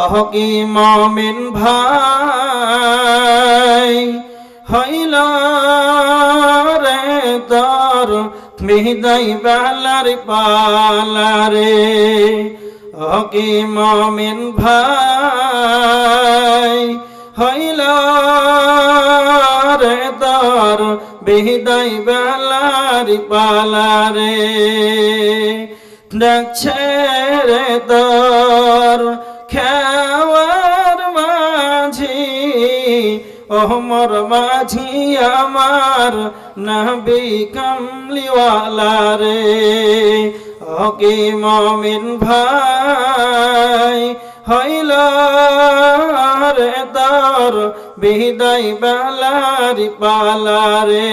অহকি মমিন ভাই, হইল রে তোর বিদায় বেলার পালারে। অহকি মমিন ভাই, হইল রে তোর বিদায় বেলার পালারে। ডাকছে রে তোর খেওয়ার মাঝি ওমর মাঝি আমার নবী কমলিওয়ালা রে। ওকে মমিন ভাই, হইল রে তোর বিদায় বেলারি পালারে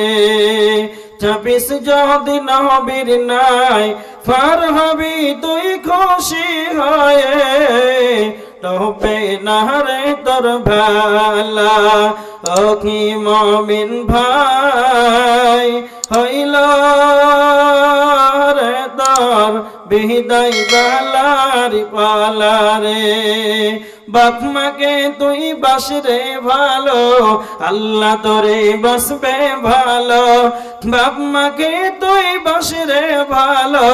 ছাব্বিশ যদি নবীর নাই, ফার হবি তুই খুশি হয়ে টপে নারে তোর ভালা। অখি মমিন ভাই, হইল রে তোর বিদায় বেলারি পালারে বাপ মাকে তুই বাসরে ভালো, আল্লাহ তোরে বসবে ভালো। বাপ মাকে তুই বাসরে ভালো,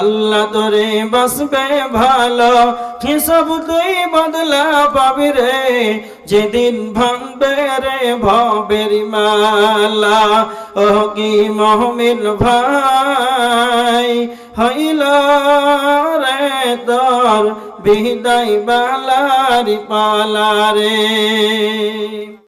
আল্লাহ তোরে বসবে ভালো। সব তুই বদলা পাবি রে? যেদিন ভাঙবে রে ভবের মালা ও কি মহমিন ভাই, হইল রে তোর বিদায় বালারি পালারে